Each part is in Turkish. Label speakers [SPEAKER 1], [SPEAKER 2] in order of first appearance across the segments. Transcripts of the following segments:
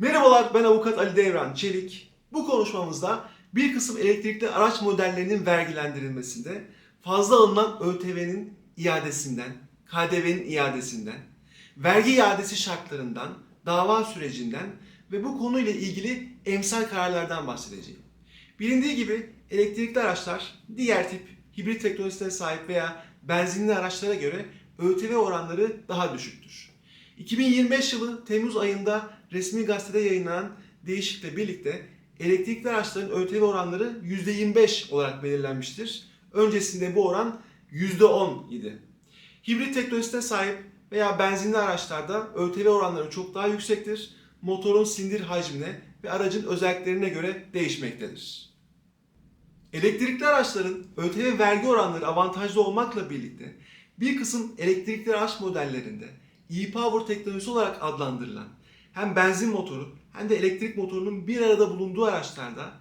[SPEAKER 1] Merhabalar ben avukat Ali Devran Çelik. Bu konuşmamızda bir kısım elektrikli araç modellerinin vergilendirilmesinde fazla alınan ÖTV'nin iadesinden, KDV'nin iadesinden, vergi iadesi şartlarından, dava sürecinden ve bu konuyla ilgili emsal kararlardan bahsedeceğim. Bilindiği gibi elektrikli araçlar diğer tip hibrit teknolojisine sahip veya benzinli araçlara göre ÖTV oranları daha düşüktür. 2025 yılı Temmuz ayında resmi gazetede yayınlanan değişiklikle birlikte elektrikli araçların ÖTV oranları %25 olarak belirlenmiştir. Öncesinde bu oran %10 idi. Hibrit teknolojisine sahip veya benzinli araçlarda ÖTV oranları çok daha yüksektir. Motorun sindir hacmine ve aracın özelliklerine göre değişmektedir. Elektrikli araçların ÖTV vergi oranları avantajlı olmakla birlikte bir kısım elektrikli araç modellerinde e-Power teknolojisi olarak adlandırılan hem benzin motoru hem de elektrik motorunun bir arada bulunduğu araçlarda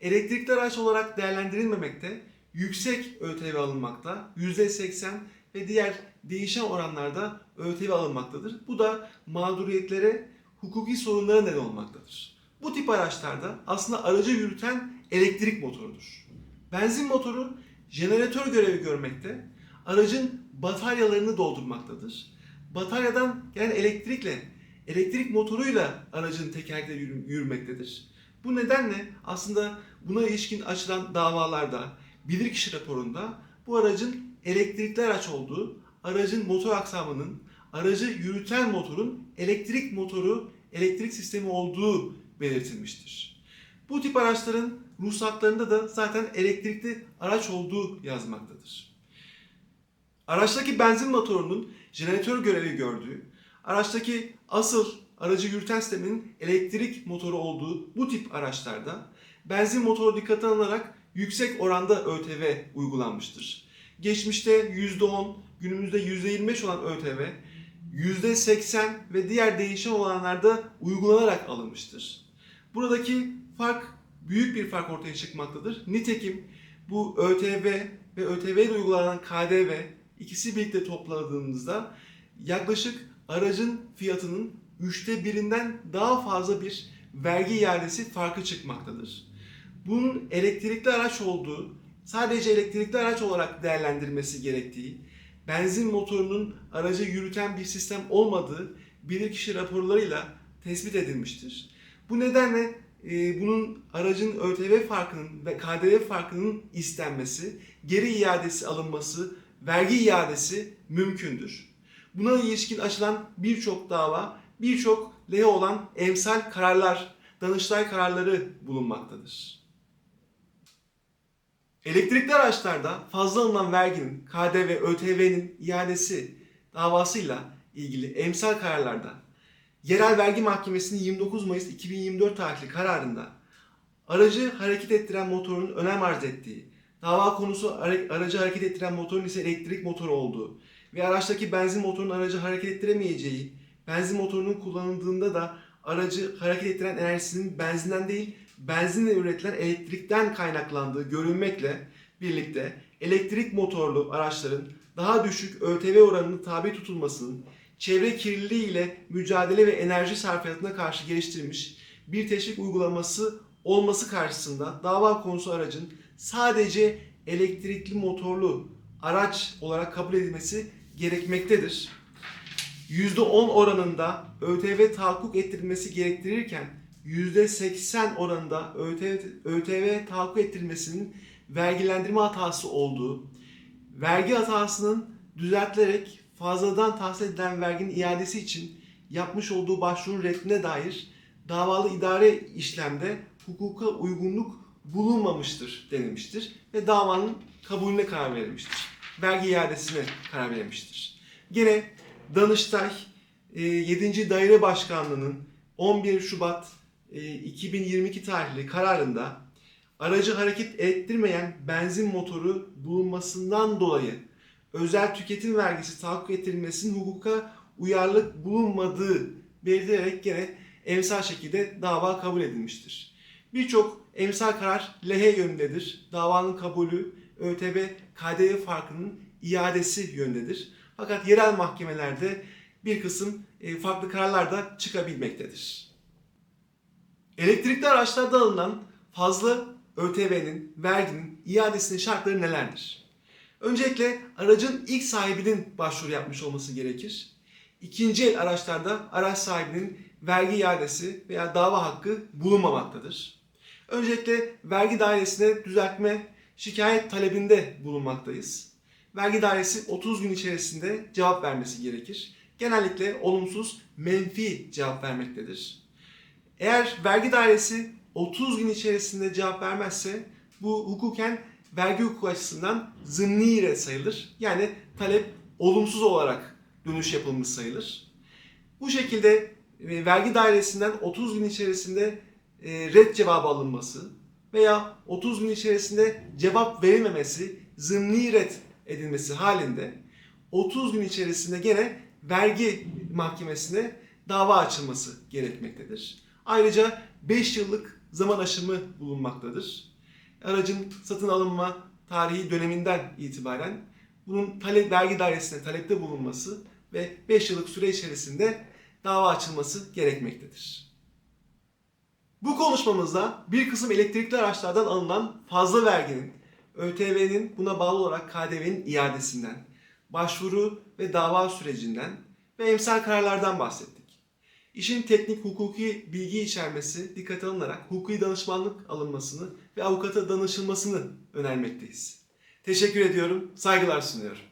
[SPEAKER 1] elektrikli araç olarak değerlendirilmemekte, yüksek ÖTV alınmakta, %80 ve diğer değişen oranlarda ÖTV alınmaktadır. Bu da mağduriyetlere, hukuki sorunlara neden olmaktadır. Bu tip araçlarda aslında aracı yürüten elektrik motorudur. Benzin motoru jeneratör görevi görmekte, aracın bataryalarını doldurmaktadır. Bataryadan gelen elektrikle, elektrik motoruyla aracın tekerleri yürü- yürümektedir. Bu nedenle aslında buna ilişkin açılan davalarda, bilirkişi raporunda bu aracın elektrikli araç olduğu, aracın motor aksamının, aracı yürüten motorun elektrik motoru, elektrik sistemi olduğu belirtilmiştir. Bu tip araçların ruhsatlarında da zaten elektrikli araç olduğu yazmaktadır. Araçtaki benzin motorunun jeneratör görevi gördüğü, araçtaki asıl aracı yürüten sistemin elektrik motoru olduğu bu tip araçlarda benzin motoru dikkate alınarak yüksek oranda ÖTV uygulanmıştır. Geçmişte %10, günümüzde %25 olan ÖTV %80 ve diğer değişen olanlarda uygulanarak alınmıştır. Buradaki fark büyük bir fark ortaya çıkmaktadır. Nitekim bu ÖTV ve ÖTV ile uygulanan KDV ikisi birlikte topladığımızda yaklaşık aracın fiyatının üçte birinden daha fazla bir vergi iadesi farkı çıkmaktadır. Bunun elektrikli araç olduğu, sadece elektrikli araç olarak değerlendirmesi gerektiği, benzin motorunun aracı yürüten bir sistem olmadığı bilirkişi raporlarıyla tespit edilmiştir. Bu nedenle e, bunun aracın ÖTV farkının ve KDV farkının istenmesi, geri iadesi alınması, vergi iadesi mümkündür. Buna ilişkin açılan birçok dava, birçok lehe olan emsal kararlar, danıştay kararları bulunmaktadır. Elektrikli araçlarda fazla alınan verginin, KDV, ÖTV'nin iadesi davasıyla ilgili emsal kararlarda Yerel Vergi Mahkemesi'nin 29 Mayıs 2024 tarihli kararında aracı hareket ettiren motorun önem arz ettiği, dava konusu ara- aracı hareket ettiren motorun ise elektrik motoru olduğu ve araçtaki benzin motorunun aracı hareket ettiremeyeceği, benzin motorunun kullanıldığında da aracı hareket ettiren enerjisinin benzinden değil, benzinle üretilen elektrikten kaynaklandığı görülmekle birlikte elektrik motorlu araçların daha düşük ÖTV oranının tabi tutulmasının çevre kirliliği ile mücadele ve enerji sarfiyatına karşı geliştirilmiş bir teşvik uygulaması olması karşısında dava konusu aracın sadece elektrikli motorlu araç olarak kabul edilmesi gerekmektedir. %10 oranında ÖTV tahakkuk ettirilmesi gerektirirken %80 oranında ÖTV, ÖTV tahakkuk ettirilmesinin vergilendirme hatası olduğu, vergi hatasının düzeltilerek fazladan tahsil edilen verginin iadesi için yapmış olduğu başvurunun reddine dair davalı idare işlemde hukuka uygunluk bulunmamıştır denilmiştir ve davanın kabulüne karar verilmiştir. Vergi iadesine karar verilmiştir. Gene Danıştay e, 7. Daire Başkanlığı'nın 11 Şubat e, 2022 tarihli kararında aracı hareket ettirmeyen benzin motoru bulunmasından dolayı özel tüketim vergisi tahakkuk ettirilmesinin hukuka uyarlık bulunmadığı belirtilerek gene emsal şekilde dava kabul edilmiştir. Birçok emsal karar lehe yönündedir. Davanın kabulü ÖTV KDV farkının iadesi yönündedir. Fakat yerel mahkemelerde bir kısım e, farklı kararlar da çıkabilmektedir. Elektrikli araçlarda alınan fazla ÖTV'nin, verginin, iadesinin şartları nelerdir? Öncelikle aracın ilk sahibinin başvuru yapmış olması gerekir. İkinci el araçlarda araç sahibinin vergi iadesi veya dava hakkı bulunmamaktadır. Öncelikle vergi dairesine düzeltme, şikayet talebinde bulunmaktayız. Vergi dairesi 30 gün içerisinde cevap vermesi gerekir. Genellikle olumsuz, menfi cevap vermektedir. Eğer vergi dairesi 30 gün içerisinde cevap vermezse bu hukuken vergi hukuku açısından zımni ret sayılır. Yani talep olumsuz olarak dönüş yapılmış sayılır. Bu şekilde e, vergi dairesinden 30 gün içerisinde e, red cevabı alınması veya 30 gün içerisinde cevap verilmemesi zımni red edilmesi halinde 30 gün içerisinde gene vergi mahkemesine dava açılması gerekmektedir. Ayrıca 5 yıllık zaman aşımı bulunmaktadır. Aracın satın alınma tarihi döneminden itibaren bunun talep, vergi dairesine talepte bulunması ve 5 yıllık süre içerisinde dava açılması gerekmektedir. Bu konuşmamızda bir kısım elektrikli araçlardan alınan fazla verginin, ÖTV'nin buna bağlı olarak KDV'nin iadesinden, başvuru ve dava sürecinden ve emsal kararlardan bahsettik. İşin teknik hukuki bilgi içermesi dikkate alınarak hukuki danışmanlık alınmasını ve avukata danışılmasını önermekteyiz. Teşekkür ediyorum, saygılar sunuyorum.